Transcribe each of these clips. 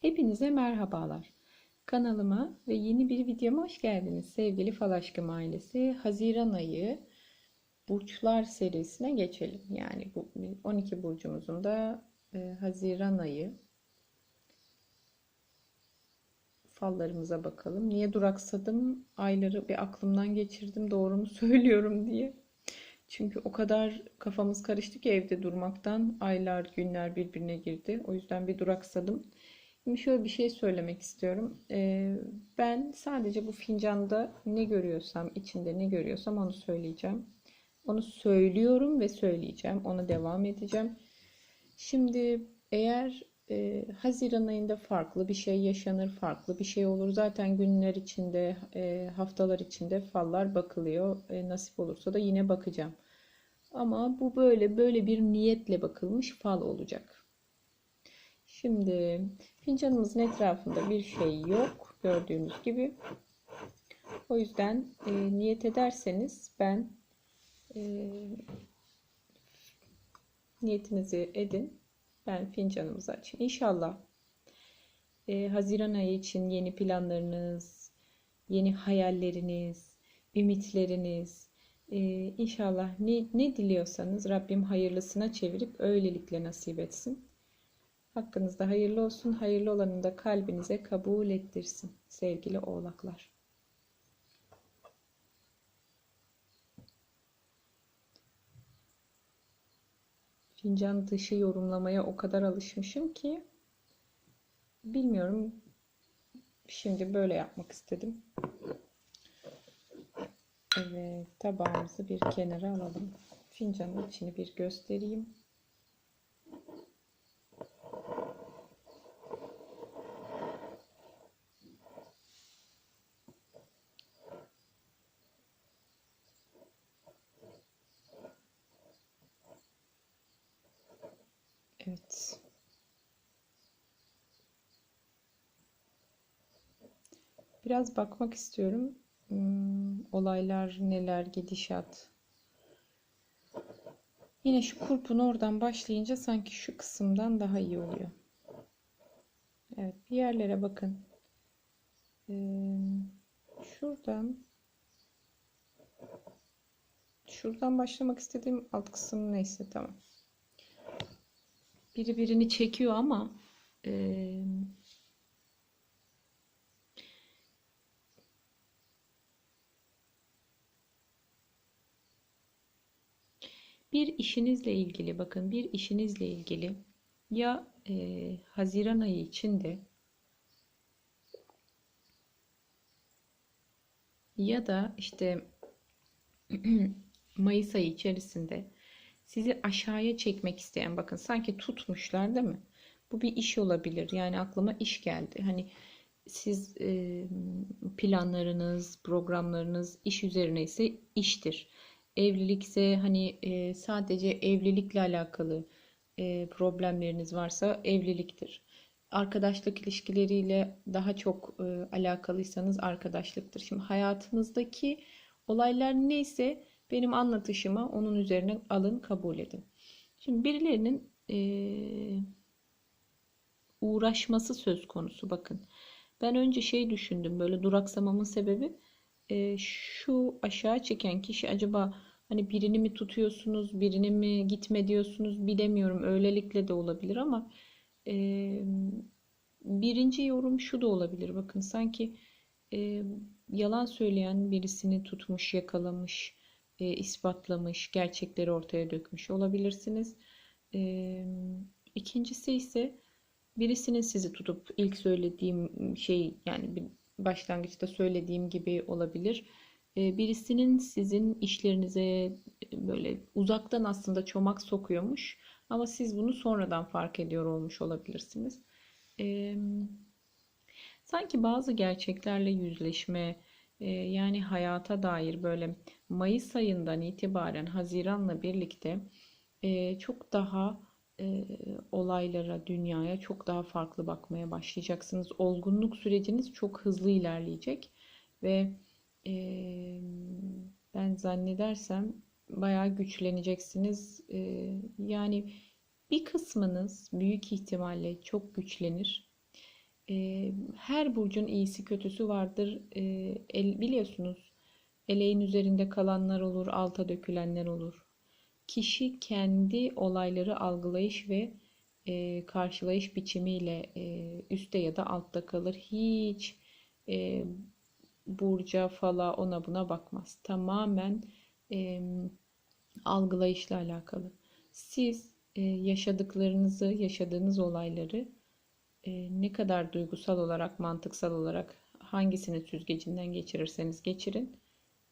Hepinize merhabalar. Kanalıma ve yeni bir videoma hoş geldiniz sevgili Fal Aşkım ailesi. Haziran ayı burçlar serisine geçelim. Yani bu 12 burcumuzun da e, Haziran ayı fallarımıza bakalım. Niye duraksadım? Ayları bir aklımdan geçirdim. Doğru mu söylüyorum diye. Çünkü o kadar kafamız karıştı ki evde durmaktan aylar, günler birbirine girdi. O yüzden bir duraksadım. Şöyle bir şey söylemek istiyorum. Ee, ben sadece bu fincanda ne görüyorsam, içinde ne görüyorsam onu söyleyeceğim. Onu söylüyorum ve söyleyeceğim. Ona devam edeceğim. Şimdi eğer e, Haziran ayında farklı bir şey yaşanır, farklı bir şey olur. Zaten günler içinde, e, haftalar içinde fallar bakılıyor. E, nasip olursa da yine bakacağım. Ama bu böyle böyle bir niyetle bakılmış fal olacak. Şimdi fincanımızın etrafında bir şey yok gördüğünüz gibi. O yüzden e, niyet ederseniz ben e, niyetinizi edin. Ben fincanımızı açayım. İnşallah e, Haziran ayı için yeni planlarınız, yeni hayalleriniz, ümitleriniz, e, inşallah ne, ne diliyorsanız Rabbim hayırlısına çevirip öylelikle nasip etsin. Hakkınızda hayırlı olsun. Hayırlı olanını da kalbinize kabul ettirsin sevgili oğlaklar. Fincan dışı yorumlamaya o kadar alışmışım ki bilmiyorum. Şimdi böyle yapmak istedim. Evet, tabağımızı bir kenara alalım. Fincanın içini bir göstereyim. Evet. Biraz bakmak istiyorum. Hmm, olaylar neler, gidişat. Yine şu kurpun oradan başlayınca sanki şu kısımdan daha iyi oluyor. Evet, bir yerlere bakın. Ee, şuradan şuradan başlamak istediğim alt kısım neyse tamam biri birini çekiyor ama e, bir işinizle ilgili bakın bir işinizle ilgili ya e, Haziran ayı içinde ya da işte Mayıs ayı içerisinde sizi aşağıya çekmek isteyen bakın sanki tutmuşlar değil mi? Bu bir iş olabilir. Yani aklıma iş geldi. Hani siz e, planlarınız, programlarınız iş üzerine ise iştir. Evlilikse hani e, sadece evlilikle alakalı e, problemleriniz varsa evliliktir. Arkadaşlık ilişkileriyle daha çok e, alakalıysanız arkadaşlıktır. Şimdi hayatınızdaki olaylar neyse benim anlatışıma onun üzerine alın, kabul edin. Şimdi birilerinin e, uğraşması söz konusu bakın. Ben önce şey düşündüm böyle duraksamamın sebebi e, şu aşağı çeken kişi acaba hani birini mi tutuyorsunuz birini mi gitme diyorsunuz bilemiyorum öylelikle de olabilir ama e, birinci yorum şu da olabilir bakın sanki e, yalan söyleyen birisini tutmuş yakalamış e, ispatlamış, gerçekleri ortaya dökmüş olabilirsiniz. E, ikincisi ise birisinin sizi tutup ilk söylediğim şey yani başlangıçta söylediğim gibi olabilir. E, birisinin sizin işlerinize böyle uzaktan aslında çomak sokuyormuş ama siz bunu sonradan fark ediyor olmuş olabilirsiniz. E, sanki bazı gerçeklerle yüzleşme, ee, yani hayata dair böyle Mayıs ayından itibaren Haziran'la birlikte e, çok daha e, olaylara, dünyaya çok daha farklı bakmaya başlayacaksınız. Olgunluk süreciniz çok hızlı ilerleyecek ve e, ben zannedersem bayağı güçleneceksiniz. Yani bir kısmınız büyük ihtimalle çok güçlenir. E, her burcun iyisi kötüsü vardır. E, el, biliyorsunuz eleğin üzerinde kalanlar olur, alta dökülenler olur. Kişi kendi olayları algılayış ve e, karşılayış biçimiyle e, üstte ya da altta kalır. Hiç e, burca, fala, ona buna bakmaz. Tamamen e, algılayışla alakalı. Siz e, yaşadıklarınızı, yaşadığınız olayları e, ne kadar duygusal olarak, mantıksal olarak hangisini süzgecinden geçirirseniz geçirin,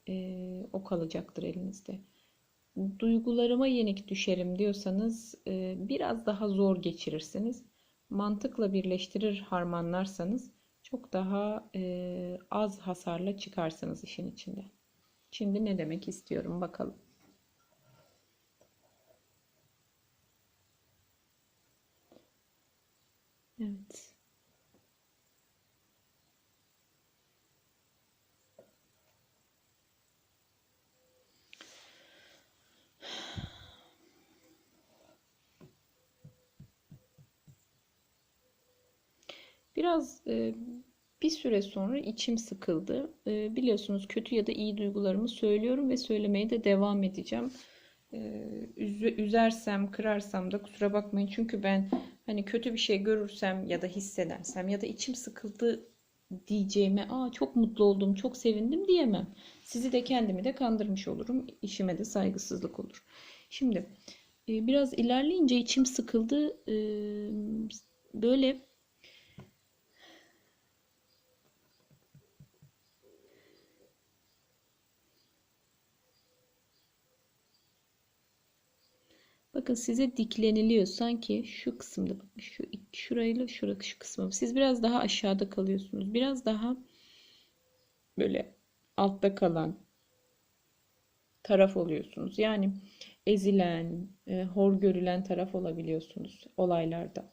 e, o kalacaktır elinizde. Duygularıma yenik düşerim diyorsanız e, biraz daha zor geçirirsiniz. Mantıkla birleştirir harmanlarsanız çok daha e, az hasarla çıkarsınız işin içinde. Şimdi ne demek istiyorum bakalım. Evet. Biraz e, bir süre sonra içim sıkıldı. E, biliyorsunuz kötü ya da iyi duygularımı söylüyorum ve söylemeye de devam edeceğim. E, üzersem, kırarsam da kusura bakmayın. Çünkü ben hani kötü bir şey görürsem ya da hissedersem ya da içim sıkıldı diyeceğime, aa çok mutlu oldum, çok sevindim diyemem. Sizi de kendimi de kandırmış olurum. İşime de saygısızlık olur. Şimdi biraz ilerleyince içim sıkıldı. Böyle Bakın size dikleniliyor sanki şu kısımda bakın şu şurayla şurada şu kısmı. Siz biraz daha aşağıda kalıyorsunuz. Biraz daha böyle altta kalan taraf oluyorsunuz. Yani ezilen, e, hor görülen taraf olabiliyorsunuz olaylarda.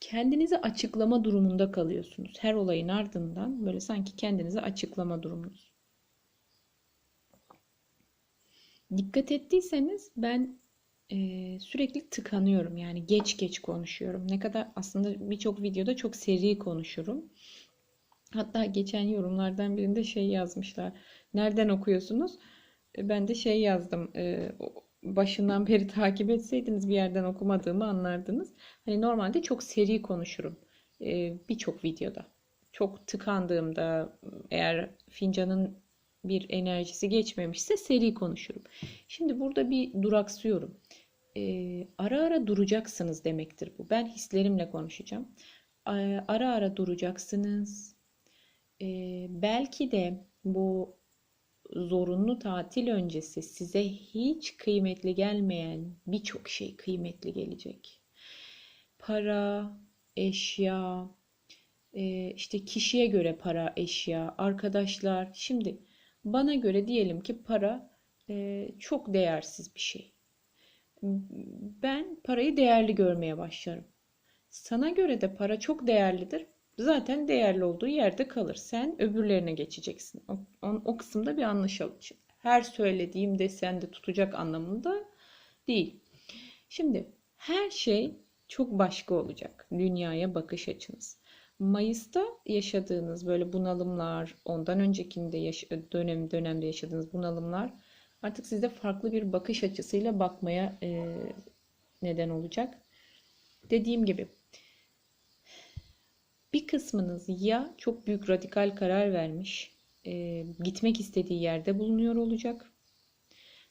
Kendinizi açıklama durumunda kalıyorsunuz. Her olayın ardından böyle sanki kendinizi açıklama durumunuz. Dikkat ettiyseniz ben e, sürekli tıkanıyorum. Yani geç geç konuşuyorum. Ne kadar aslında birçok videoda çok seri konuşurum. Hatta geçen yorumlardan birinde şey yazmışlar. Nereden okuyorsunuz? E, ben de şey yazdım. E, başından beri takip etseydiniz bir yerden okumadığımı anlardınız. Hani normalde çok seri konuşurum. E, birçok videoda. Çok tıkandığımda eğer fincanın bir enerjisi geçmemişse seri konuşurum. Şimdi burada bir duraksıyorum e, ara ara duracaksınız demektir bu. Ben hislerimle konuşacağım. Ara ara duracaksınız. E, belki de bu zorunlu tatil öncesi size hiç kıymetli gelmeyen birçok şey kıymetli gelecek. Para, eşya, e, işte kişiye göre para, eşya, arkadaşlar. Şimdi bana göre diyelim ki para e, çok değersiz bir şey ben parayı değerli görmeye başlarım. Sana göre de para çok değerlidir. Zaten değerli olduğu yerde kalır. Sen öbürlerine geçeceksin. O, o, o kısımda bir anlaşalım. Her söylediğimde sende tutacak anlamında değil. Şimdi her şey çok başka olacak. Dünyaya bakış açınız. Mayıs'ta yaşadığınız böyle bunalımlar, ondan öncekinde yaş- dönem dönemde yaşadığınız bunalımlar artık sizde farklı bir bakış açısıyla bakmaya e, neden olacak. Dediğim gibi bir kısmınız ya çok büyük radikal karar vermiş, e, gitmek istediği yerde bulunuyor olacak.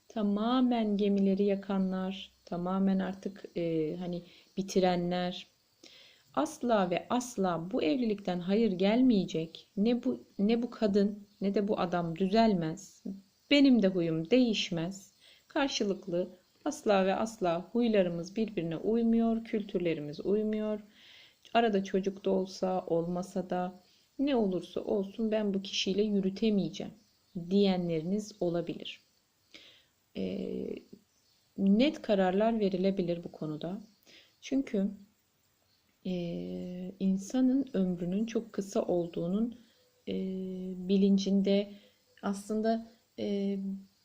Tamamen gemileri yakanlar, tamamen artık e, hani bitirenler, asla ve asla bu evlilikten hayır gelmeyecek. Ne bu ne bu kadın ne de bu adam düzelmez. Benim de huyum değişmez. Karşılıklı asla ve asla huylarımız birbirine uymuyor, kültürlerimiz uymuyor. Arada çocuk da olsa, olmasa da ne olursa olsun ben bu kişiyle yürütemeyeceğim diyenleriniz olabilir. E, net kararlar verilebilir bu konuda. Çünkü e, insanın ömrünün çok kısa olduğunun e, bilincinde aslında e,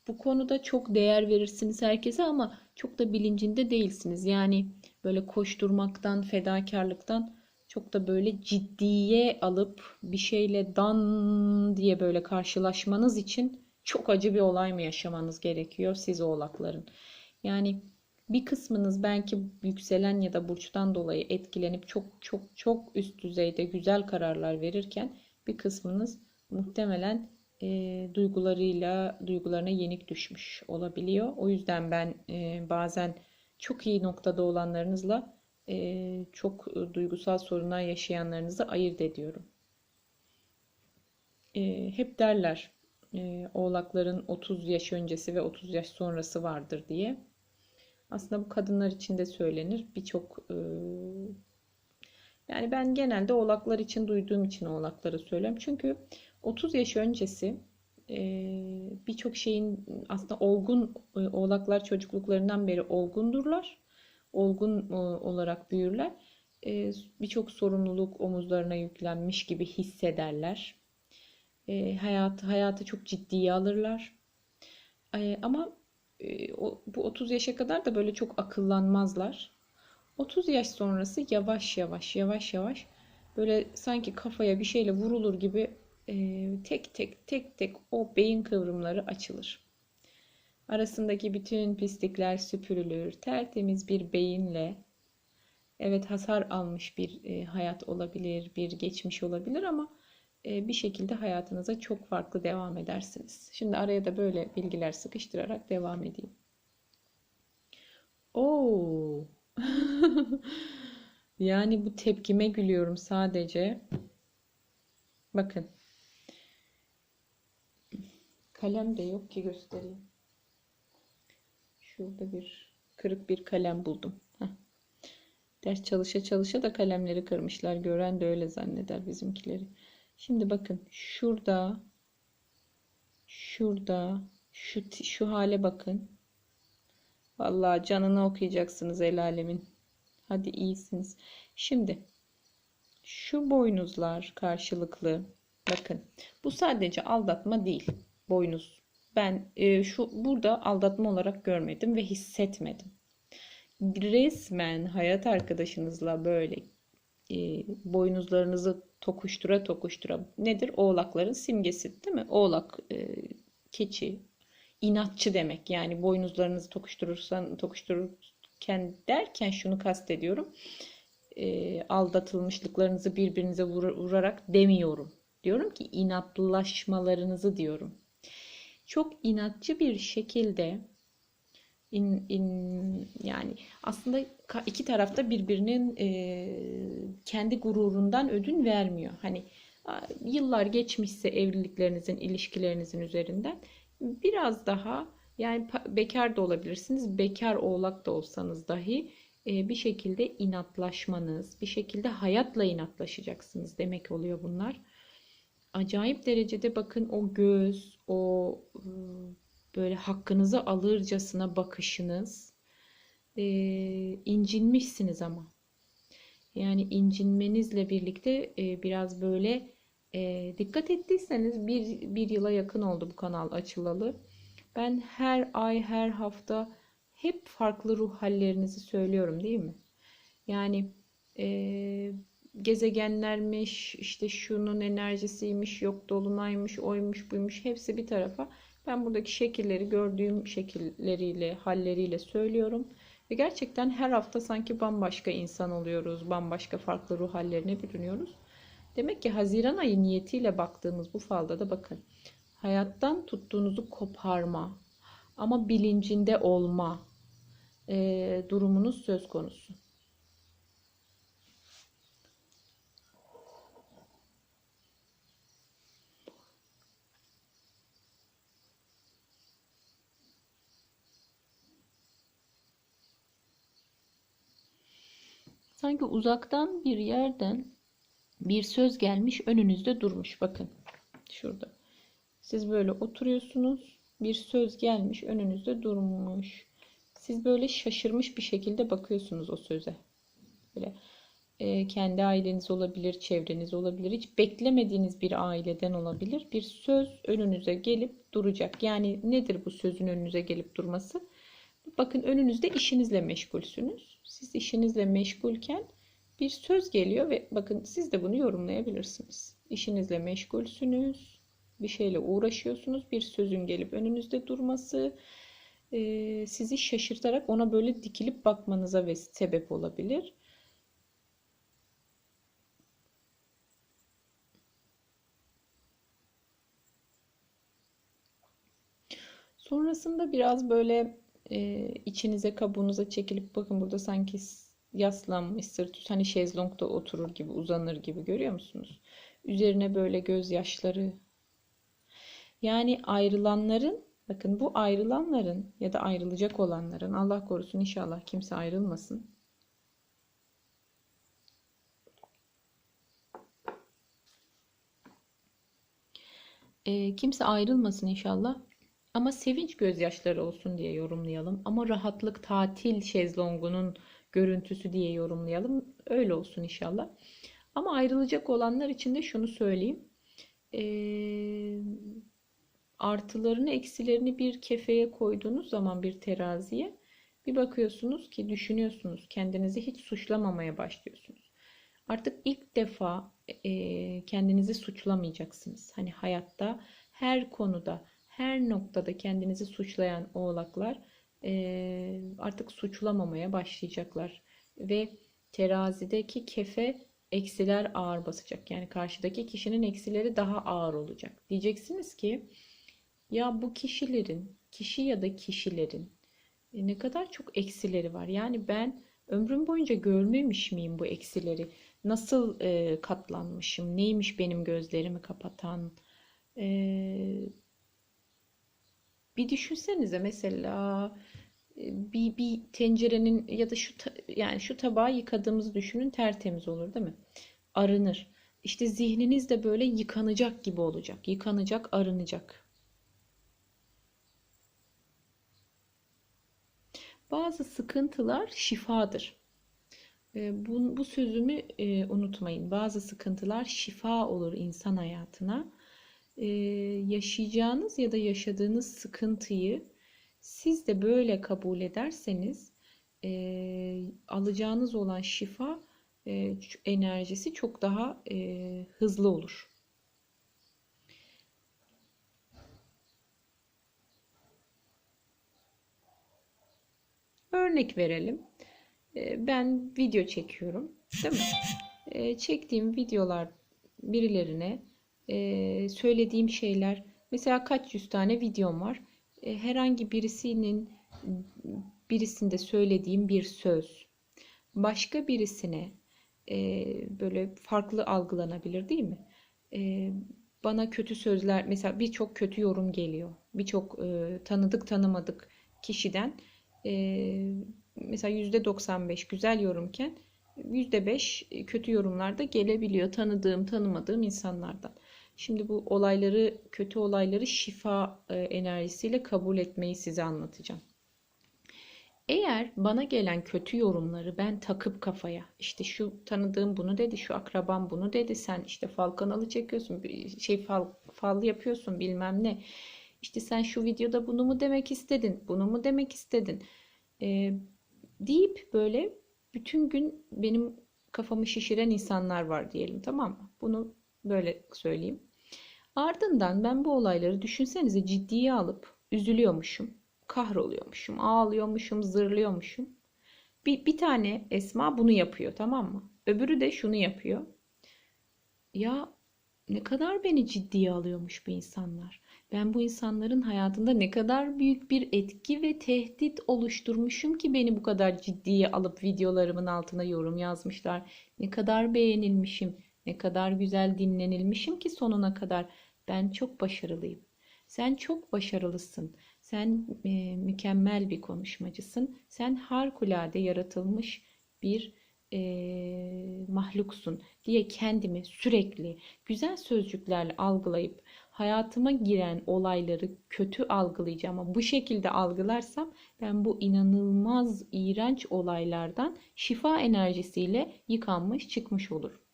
bu konuda çok değer verirsiniz herkese ama çok da bilincinde değilsiniz. Yani böyle koşturmaktan, fedakarlıktan çok da böyle ciddiye alıp bir şeyle dan diye böyle karşılaşmanız için çok acı bir olay mı yaşamanız gerekiyor siz oğlakların? Yani bir kısmınız belki yükselen ya da burçtan dolayı etkilenip çok çok çok üst düzeyde güzel kararlar verirken bir kısmınız muhtemelen e, duygularıyla duygularına yenik düşmüş olabiliyor. O yüzden ben e, bazen çok iyi noktada olanlarınızla e, çok duygusal sorunlar yaşayanlarınızı ayırt ediyorum. E, hep derler e, oğlakların 30 yaş öncesi ve 30 yaş sonrası vardır diye. Aslında bu kadınlar için de söylenir. Birçok e, yani ben genelde oğlaklar için duyduğum için oğlakları söylüyorum. Çünkü 30 yaş öncesi e, birçok şeyin aslında olgun e, oğlaklar çocukluklarından beri olgundurlar. Olgun e, olarak büyürler. Birçok sorumluluk omuzlarına yüklenmiş gibi hissederler. Hayatı hayatı çok ciddiye alırlar. Ama bu 30 yaşa kadar da böyle çok akıllanmazlar. 30 yaş sonrası yavaş yavaş yavaş yavaş böyle sanki kafaya bir şeyle vurulur gibi e, tek tek tek tek o beyin kıvrımları açılır. Arasındaki bütün pislikler süpürülür. Tertemiz bir beyinle evet hasar almış bir e, hayat olabilir, bir geçmiş olabilir ama e, bir şekilde hayatınıza çok farklı devam edersiniz. Şimdi araya da böyle bilgiler sıkıştırarak devam edeyim. Oo. Yani bu tepkime gülüyorum sadece. Bakın. Kalem de yok ki göstereyim. Şurada bir kırık bir kalem buldum. Heh. Ders çalışa çalışa da kalemleri kırmışlar. Gören de öyle zanneder bizimkileri. Şimdi bakın şurada şurada şu şu hale bakın. Vallahi canını okuyacaksınız el alemin. Hadi iyisiniz. Şimdi şu boynuzlar karşılıklı. Bakın bu sadece aldatma değil. Boynuz. Ben e, şu burada aldatma olarak görmedim ve hissetmedim. Resmen hayat arkadaşınızla böyle e, boynuzlarınızı tokuştura tokuştura nedir? Oğlakların simgesi değil mi? Oğlak, e, keçi, inatçı demek. Yani boynuzlarınızı tokuşturursan tokuştururken derken şunu kastediyorum. E, aldatılmışlıklarınızı birbirinize vur, vurarak demiyorum. Diyorum ki inatlaşmalarınızı diyorum. Çok inatçı bir şekilde in, in, yani aslında iki tarafta birbirinin e, kendi gururundan ödün vermiyor. Hani yıllar geçmişse evliliklerinizin, ilişkilerinizin üzerinden biraz daha yani bekar da olabilirsiniz, bekar oğlak da olsanız dahi e, bir şekilde inatlaşmanız, bir şekilde hayatla inatlaşacaksınız demek oluyor bunlar. Acayip derecede bakın o göz, o ıı, böyle hakkınızı alırcasına bakışınız e, incinmişsiniz ama. Yani incinmenizle birlikte e, biraz böyle e, dikkat ettiyseniz bir, bir yıla yakın oldu bu kanal açılalı. Ben her ay her hafta hep farklı ruh hallerinizi söylüyorum değil mi? Yani e, gezegenlermiş, işte şunun enerjisiymiş, yok dolunaymış, oymuş, buymuş hepsi bir tarafa. Ben buradaki şekilleri gördüğüm şekilleriyle, halleriyle söylüyorum. Ve gerçekten her hafta sanki bambaşka insan oluyoruz, bambaşka farklı ruh hallerine bürünüyoruz. Demek ki Haziran ayı niyetiyle baktığımız bu falda da bakın. Hayattan tuttuğunuzu koparma ama bilincinde olma e, durumunuz söz konusu. Sanki uzaktan bir yerden bir söz gelmiş önünüzde durmuş. Bakın şurada. Siz böyle oturuyorsunuz. Bir söz gelmiş önünüzde durmuş. Siz böyle şaşırmış bir şekilde bakıyorsunuz o söze. Böyle e, kendi aileniz olabilir, çevreniz olabilir. Hiç beklemediğiniz bir aileden olabilir. Bir söz önünüze gelip duracak. Yani nedir bu sözün önünüze gelip durması? Bakın önünüzde işinizle meşgulsünüz. Siz işinizle meşgulken bir söz geliyor ve bakın siz de bunu yorumlayabilirsiniz. İşinizle meşgulsünüz, bir şeyle uğraşıyorsunuz, bir sözün gelip önünüzde durması e, sizi şaşırtarak ona böyle dikilip bakmanıza ve sebep olabilir. Sonrasında biraz böyle e, içinize kabuğunuza çekilip bakın burada sanki yaslanmış sırt hani şezlongda oturur gibi uzanır gibi görüyor musunuz? Üzerine böyle gözyaşları. Yani ayrılanların bakın bu ayrılanların ya da ayrılacak olanların Allah korusun inşallah kimse ayrılmasın. E, kimse ayrılmasın inşallah. Ama sevinç gözyaşları olsun diye yorumlayalım. Ama rahatlık tatil şezlongunun görüntüsü diye yorumlayalım. Öyle olsun inşallah. Ama ayrılacak olanlar için de şunu söyleyeyim. Ee, artılarını eksilerini bir kefeye koyduğunuz zaman bir teraziye bir bakıyorsunuz ki düşünüyorsunuz kendinizi hiç suçlamamaya başlıyorsunuz. Artık ilk defa e, kendinizi suçlamayacaksınız. Hani hayatta her konuda her noktada kendinizi suçlayan oğlaklar e, artık suçlamamaya başlayacaklar. Ve terazideki kefe eksiler ağır basacak. Yani karşıdaki kişinin eksileri daha ağır olacak. Diyeceksiniz ki ya bu kişilerin, kişi ya da kişilerin e, ne kadar çok eksileri var. Yani ben ömrüm boyunca görmemiş miyim bu eksileri? Nasıl e, katlanmışım? Neymiş benim gözlerimi kapatan? E, bir düşünsenize mesela e, bir, bir tencerenin ya da şu yani şu tabağı yıkadığımızı düşünün tertemiz olur değil mi? Arınır. İşte zihniniz de böyle yıkanacak gibi olacak. Yıkanacak, arınacak. Bazı sıkıntılar şifadır. E, bu, bu sözümü e, unutmayın. Bazı sıkıntılar şifa olur insan hayatına e, yaşayacağınız ya da yaşadığınız sıkıntıyı siz de böyle kabul ederseniz e, alacağınız olan şifa e, enerjisi çok daha e, hızlı olur. Örnek verelim. E, ben video çekiyorum, değil mi? E, çektiğim videolar birilerine e, söylediğim şeyler mesela kaç yüz tane videom var. E, herhangi birisinin birisinde söylediğim bir söz başka birisine e, böyle farklı algılanabilir değil mi? E, bana kötü sözler mesela birçok kötü yorum geliyor. Birçok e, tanıdık tanımadık kişiden e, mesela %95 güzel yorumken %5 kötü yorumlar da gelebiliyor tanıdığım tanımadığım insanlardan. Şimdi bu olayları, kötü olayları şifa e, enerjisiyle kabul etmeyi size anlatacağım. Eğer bana gelen kötü yorumları ben takıp kafaya işte şu tanıdığım bunu dedi, şu akrabam bunu dedi, sen işte fal kanalı çekiyorsun, şey fal, fal yapıyorsun bilmem ne. İşte sen şu videoda bunu mu demek istedin, bunu mu demek istedin e, deyip böyle bütün gün benim kafamı şişiren insanlar var diyelim tamam mı? Bunu böyle söyleyeyim. Ardından ben bu olayları düşünsenize ciddiye alıp üzülüyormuşum, kahroluyormuşum, ağlıyormuşum, zırlıyormuşum. Bir, bir tane Esma bunu yapıyor tamam mı? Öbürü de şunu yapıyor. Ya ne kadar beni ciddiye alıyormuş bu insanlar. Ben bu insanların hayatında ne kadar büyük bir etki ve tehdit oluşturmuşum ki beni bu kadar ciddiye alıp videolarımın altına yorum yazmışlar. Ne kadar beğenilmişim, ne kadar güzel dinlenilmişim ki sonuna kadar. Ben çok başarılıyım. Sen çok başarılısın. Sen e, mükemmel bir konuşmacısın. Sen harikulade yaratılmış bir e, mahluksun diye kendimi sürekli güzel sözcüklerle algılayıp hayatıma giren olayları kötü algılayacağım ama bu şekilde algılarsam ben bu inanılmaz iğrenç olaylardan şifa enerjisiyle yıkanmış çıkmış olurum.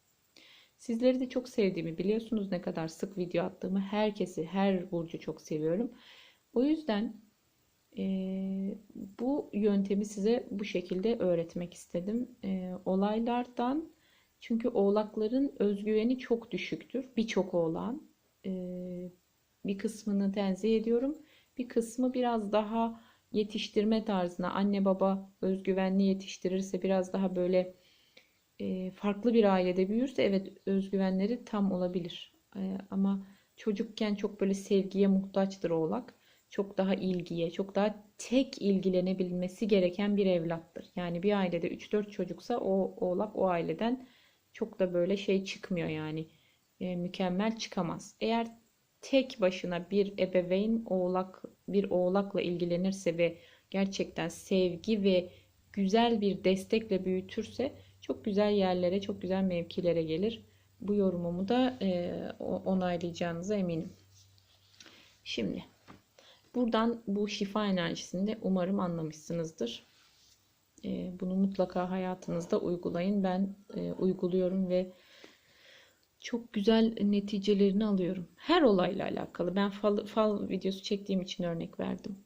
Sizleri de çok sevdiğimi biliyorsunuz ne kadar sık video attığımı. Herkesi, her burcu çok seviyorum. O yüzden Ee, bu yöntemi size bu şekilde öğretmek istedim. Ee, olaylardan çünkü oğlakların özgüveni çok düşüktür. Birçok oğlan. Ee, bir kısmını tenzih ediyorum. Bir kısmı biraz daha yetiştirme tarzına anne baba özgüvenli yetiştirirse biraz daha böyle farklı bir ailede büyürse evet özgüvenleri tam olabilir. Ama çocukken çok böyle sevgiye muhtaçtır oğlak. Çok daha ilgiye, çok daha tek ilgilenebilmesi gereken bir evlattır. Yani bir ailede 3-4 çocuksa o oğlak o aileden çok da böyle şey çıkmıyor yani. Mükemmel çıkamaz. Eğer tek başına bir ebeveyn oğlak bir oğlakla ilgilenirse ve gerçekten sevgi ve güzel bir destekle büyütürse çok güzel yerlere, çok güzel mevkilere gelir. Bu yorumumu da e, onaylayacağınıza eminim. Şimdi buradan bu şifa enerjisini de umarım anlamışsınızdır. E, bunu mutlaka hayatınızda uygulayın. Ben e, uyguluyorum ve çok güzel neticelerini alıyorum. Her olayla alakalı. Ben fal, fal videosu çektiğim için örnek verdim.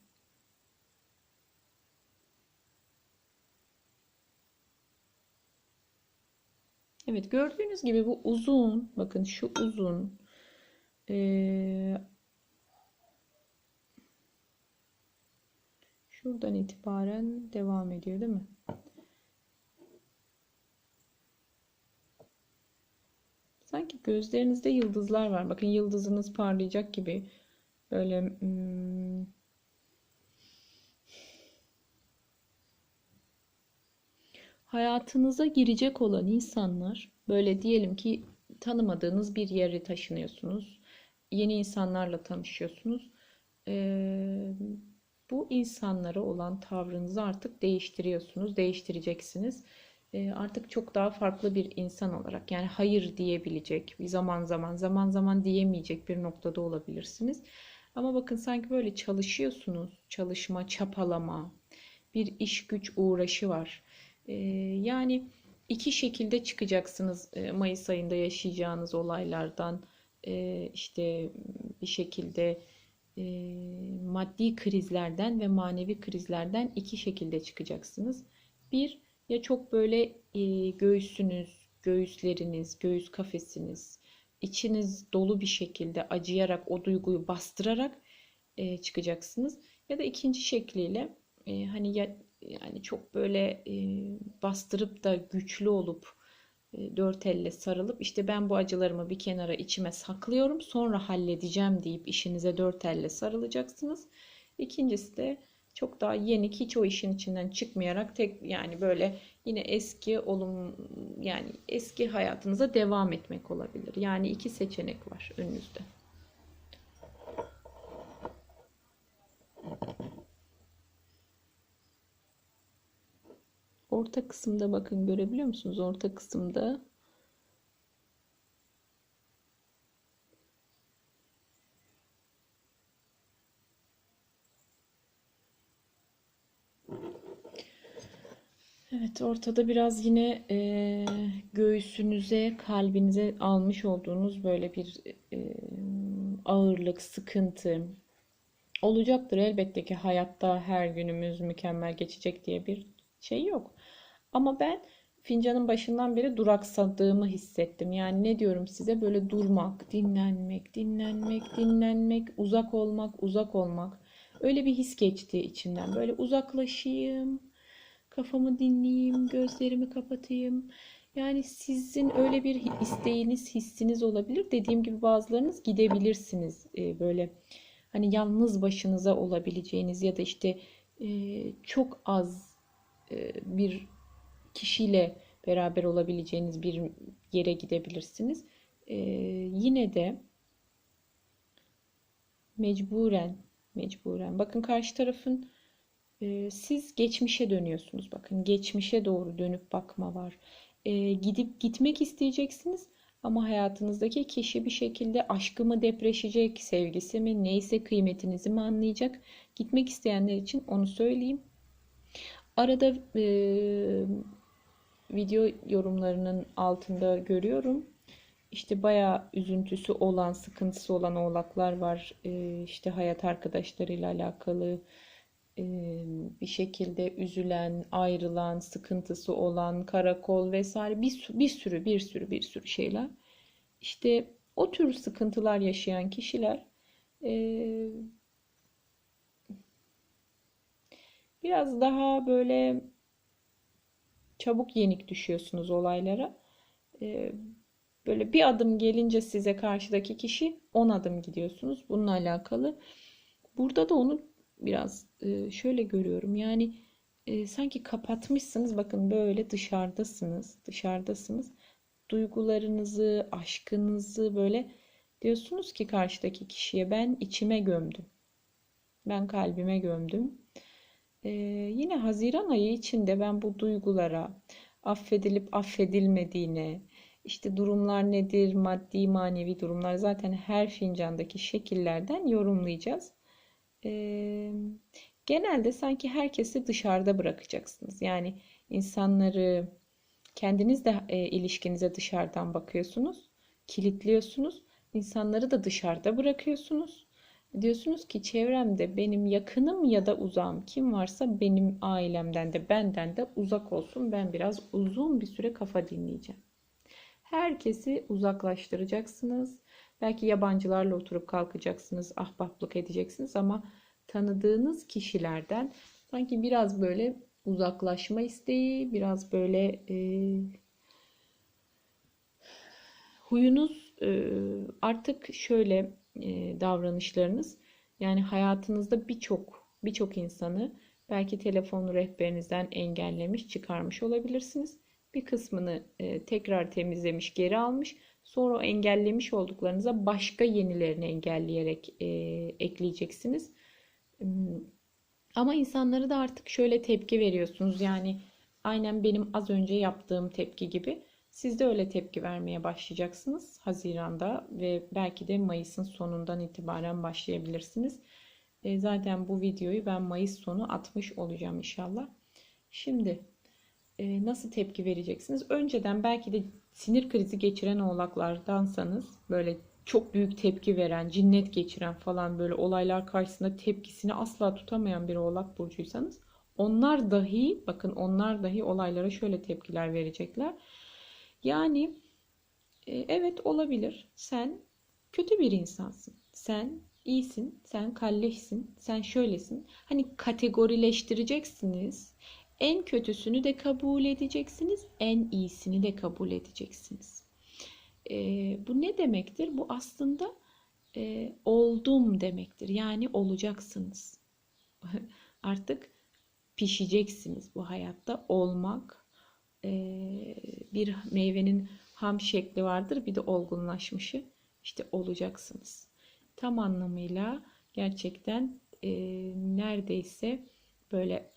Evet gördüğünüz gibi bu uzun. Bakın şu uzun. Ee, şuradan itibaren devam ediyor değil mi? Sanki gözlerinizde yıldızlar var. Bakın yıldızınız parlayacak gibi. Böyle hmm, hayatınıza girecek olan insanlar böyle diyelim ki tanımadığınız bir yere taşınıyorsunuz. Yeni insanlarla tanışıyorsunuz. Ee, bu insanlara olan tavrınızı artık değiştiriyorsunuz, değiştireceksiniz. Ee, artık çok daha farklı bir insan olarak yani hayır diyebilecek, zaman zaman zaman zaman diyemeyecek bir noktada olabilirsiniz. Ama bakın sanki böyle çalışıyorsunuz, çalışma, çapalama, bir iş güç uğraşı var. Ee, yani iki şekilde çıkacaksınız e, Mayıs ayında yaşayacağınız olaylardan. Ee, işte bir şekilde e, maddi krizlerden ve manevi krizlerden iki şekilde çıkacaksınız. Bir, ya çok böyle e, göğsünüz, göğüsleriniz, göğüs kafesiniz, içiniz dolu bir şekilde acıyarak, o duyguyu bastırarak e, çıkacaksınız. Ya da ikinci şekliyle hani ya yani çok böyle e, bastırıp da güçlü olup e, dört elle sarılıp işte ben bu acılarımı bir kenara içime saklıyorum sonra halledeceğim deyip işinize dört elle sarılacaksınız. İkincisi de çok daha yenik hiç o işin içinden çıkmayarak tek yani böyle yine eski olum yani eski hayatınıza devam etmek olabilir. Yani iki seçenek var önünüzde. Orta kısımda bakın görebiliyor musunuz? Orta kısımda Evet ortada biraz yine e, göğsünüze, kalbinize almış olduğunuz böyle bir e, ağırlık, sıkıntı olacaktır. Elbette ki hayatta her günümüz mükemmel geçecek diye bir şey yok. Ama ben fincanın başından beri duraksadığımı hissettim. Yani ne diyorum size böyle durmak, dinlenmek, dinlenmek, dinlenmek, uzak olmak, uzak olmak. Öyle bir his geçti içimden. Böyle uzaklaşayım, kafamı dinleyeyim, gözlerimi kapatayım. Yani sizin öyle bir isteğiniz, hissiniz olabilir. Dediğim gibi bazılarınız gidebilirsiniz. Ee, böyle hani yalnız başınıza olabileceğiniz ya da işte e, çok az e, bir kişiyle beraber olabileceğiniz bir yere gidebilirsiniz. Ee, yine de mecburen mecburen. Bakın karşı tarafın e, siz geçmişe dönüyorsunuz. Bakın geçmişe doğru dönüp bakma var. E, gidip gitmek isteyeceksiniz ama hayatınızdaki kişi bir şekilde aşkımı depreşecek sevgisi mi neyse kıymetinizi mi anlayacak? Gitmek isteyenler için onu söyleyeyim. Arada e, video yorumlarının altında görüyorum. İşte bayağı üzüntüsü olan, sıkıntısı olan oğlaklar var. Ee, işte hayat arkadaşlarıyla alakalı, e, bir şekilde üzülen, ayrılan, sıkıntısı olan, karakol vesaire bir, bir sürü bir sürü bir sürü şeyler. İşte o tür sıkıntılar yaşayan kişiler e, biraz daha böyle çabuk yenik düşüyorsunuz olaylara. E, böyle bir adım gelince size karşıdaki kişi 10 adım gidiyorsunuz. Bununla alakalı. Burada da onu biraz e, şöyle görüyorum. Yani e, sanki kapatmışsınız. Bakın böyle dışarıdasınız. Dışarıdasınız. Duygularınızı, aşkınızı böyle diyorsunuz ki karşıdaki kişiye ben içime gömdüm. Ben kalbime gömdüm. Yine Haziran ayı içinde ben bu duygulara affedilip affedilmediğine, işte durumlar nedir, maddi manevi durumlar zaten her fincandaki şekillerden yorumlayacağız. Genelde sanki herkesi dışarıda bırakacaksınız. Yani insanları kendiniz de ilişkinize dışarıdan bakıyorsunuz, kilitliyorsunuz. İnsanları da dışarıda bırakıyorsunuz. Diyorsunuz ki çevremde benim yakınım ya da uzağım kim varsa benim ailemden de benden de uzak olsun. Ben biraz uzun bir süre kafa dinleyeceğim. Herkesi uzaklaştıracaksınız. Belki yabancılarla oturup kalkacaksınız, ahbaplık edeceksiniz ama tanıdığınız kişilerden sanki biraz böyle uzaklaşma isteği, biraz böyle e, huyunuz e, artık şöyle e, davranışlarınız yani hayatınızda birçok birçok insanı belki telefon rehberinizden engellemiş, çıkarmış olabilirsiniz. Bir kısmını e, tekrar temizlemiş, geri almış. Sonra engellemiş olduklarınıza başka yenilerini engelleyerek e, ekleyeceksiniz. Ama insanları da artık şöyle tepki veriyorsunuz. Yani aynen benim az önce yaptığım tepki gibi. Siz de öyle tepki vermeye başlayacaksınız Haziran'da ve belki de Mayıs'ın sonundan itibaren başlayabilirsiniz. E, zaten bu videoyu ben Mayıs sonu atmış olacağım inşallah. Şimdi e, nasıl tepki vereceksiniz? Önceden belki de sinir krizi geçiren oğlaklardansanız böyle çok büyük tepki veren, cinnet geçiren falan böyle olaylar karşısında tepkisini asla tutamayan bir oğlak burcuysanız onlar dahi bakın onlar dahi olaylara şöyle tepkiler verecekler. Yani e, evet olabilir. Sen kötü bir insansın. Sen iyisin, sen kalleşsin, sen şöylesin. Hani kategorileştireceksiniz. En kötüsünü de kabul edeceksiniz, en iyisini de kabul edeceksiniz. E, bu ne demektir? Bu aslında e, oldum demektir. Yani olacaksınız. Artık pişeceksiniz bu hayatta. Olmak bir meyvenin ham şekli vardır, bir de olgunlaşmışı. İşte olacaksınız. Tam anlamıyla gerçekten e, neredeyse böyle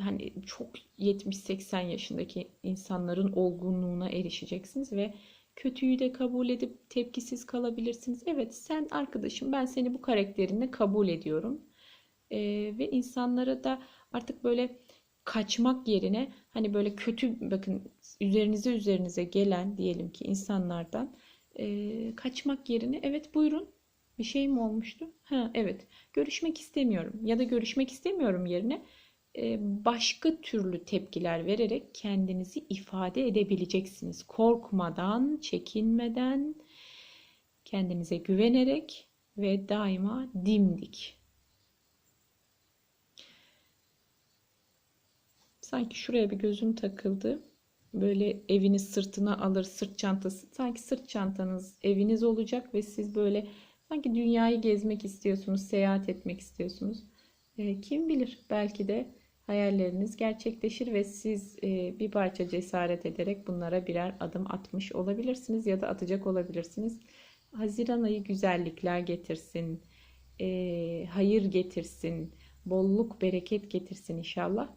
hani çok 70-80 yaşındaki insanların olgunluğuna erişeceksiniz ve kötüyü de kabul edip tepkisiz kalabilirsiniz. Evet sen arkadaşım ben seni bu karakterinle kabul ediyorum. Ee, ve insanlara da artık böyle kaçmak yerine hani böyle kötü bakın üzerinize üzerinize gelen diyelim ki insanlardan e, kaçmak yerine evet buyurun bir şey mi olmuştu? Ha evet görüşmek istemiyorum ya da görüşmek istemiyorum yerine e, başka türlü tepkiler vererek kendinizi ifade edebileceksiniz. Korkmadan, çekinmeden, kendinize güvenerek ve daima dimdik. Sanki şuraya bir gözüm takıldı. Böyle evini sırtına alır, sırt çantası. Sanki sırt çantanız eviniz olacak ve siz böyle sanki dünyayı gezmek istiyorsunuz, seyahat etmek istiyorsunuz. E, kim bilir belki de hayalleriniz gerçekleşir ve siz e, bir parça cesaret ederek bunlara birer adım atmış olabilirsiniz ya da atacak olabilirsiniz. Haziran ayı güzellikler getirsin, e, hayır getirsin, bolluk, bereket getirsin inşallah.